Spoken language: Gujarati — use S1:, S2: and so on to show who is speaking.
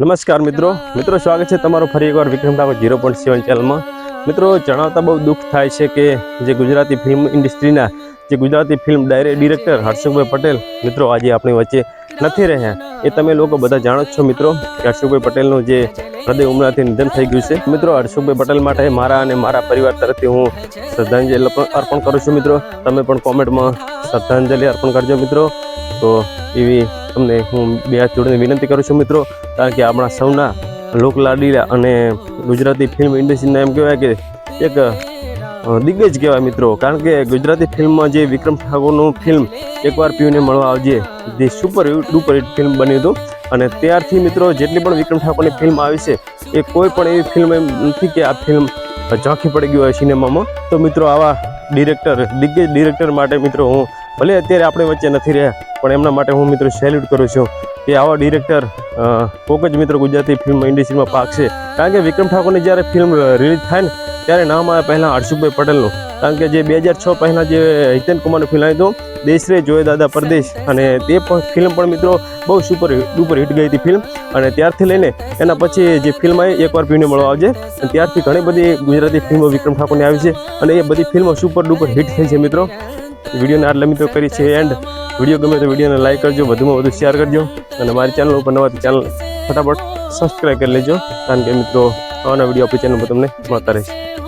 S1: નમસ્કાર મિત્રો. મિત્રો, સ્વાગત છે તમારું ફરી એકવાર Vikram Thakor zero point seven ચેનલમાં. મિત્રો, જણાવતા બહુ દુઃખ થાય છે કે જે ગુજરાતી ફિલ્મ ઇન્ડસ્ટ્રીના જે ગુજરાતી ફિલ્મ ડિરેક્ટર હર્ષુભાઈ પટેલ, મિત્રો, આજે આપણી વચ્ચે નથી રહ્યા. એ તમે લોકો બધા જાણો છો, મિત્રો, કે હર્ષુભાઈ પટેલનું જે હૃદય ઉમરાથી નિધન થઈ ગયું છે. મિત્રો હર્ષુભાઈ પટેલ માટે મારા અને મારા પરિવાર તરફથી હું શ્રદ્ધાંજલિ અર્પણ કરું છું, મિત્રો. તમે પણ કોમેન્ટમાં શ્રદ્ધાંજલિ અર્પણ કરજો, મિત્રો. તો એવી તમને હું બે હાથ જોડીને વિનંતી કરું છું મિત્રો, કારણ કે આપણા સૌના લોકલાડીલા અને ગુજરાતી ફિલ્મ ઇન્ડસ્ટ્રીના એમ કહેવાય કે એક દિગ્ગજ કહેવાય મિત્રો. કારણ કે ગુજરાતી ફિલ્મમાં જે વિક્રમ ઠાકોરનું ફિલ્મ એકવાર પીયુને મળવા આવજે, જે સુપર ડુપર હિટ ફિલ્મ બન્યું હતું. અને ત્યારથી મિત્રો, જેટલી પણ વિક્રમ ઠાકોરની ફિલ્મ આવી છે, એ કોઈ પણ એવી ફિલ્મ એમ નથી કે આ ફિલ્મ ઝાંખી પડી ગયું હોય સિનેમામાં. તો મિત્રો, આવા ડિરેક્ટર દિગ્ગજ ડિરેક્ટર માટે મિત્રો હું ભલે અત્યારે આપણે વચ્ચે નથી રહ્યા પણ એમના માટે હું મિત્રો સેલ્યુટ કરું છું કે આવા ડિરેક્ટર કોક જ મિત્રો ગુજરાતી ફિલ્મ ઇન્ડસ્ટ્રીમાં પાક છે. કારણ કે વિક્રમ ઠાકોરની જ્યારે ફિલ્મ રિલીઝ થાય ને, ત્યારે નામ આવે પહેલાં હર્ષુભાઈ પટેલનું. કારણ કે જે બે હજાર છ પહેલાં જે હિતેન કુમારનું ફિલ્મ આવ્યું હતું, દેશરે જોયે દાદા પરદેશ. અને તે પણ ફિલ્મ પણ મિત્રો બહુ સુપર ડુપર હિટ ગઈ હતી ફિલ્મ અને ત્યારથી લઈને એના પછી જે ફિલ્મ આવી, એકવાર પીને મળવા આવજે. અને ત્યારથી ઘણી બધી ગુજરાતી ફિલ્મો વિક્રમ ઠાકોરની આવી છે. અને એ બધી ફિલ્મો સુપર ડુપર હિટ થઈ છે મિત્રો. વિડીયોને આટલા મિત્રો કરી છે એન્ડ વીડિયો ગમે તો વિડીયોને લાઈક કરજો વધુમાં વધુ શેર કરજો અને મારી ચેનલ ઉપર નવા ચેનલ ફટાફટ સબસ્ક્રાઈબ કરી લેજો કારણ કે મિત્રો આવાના વીડિયો આપણી ચેનલ પર તમને મળતા રહેશે.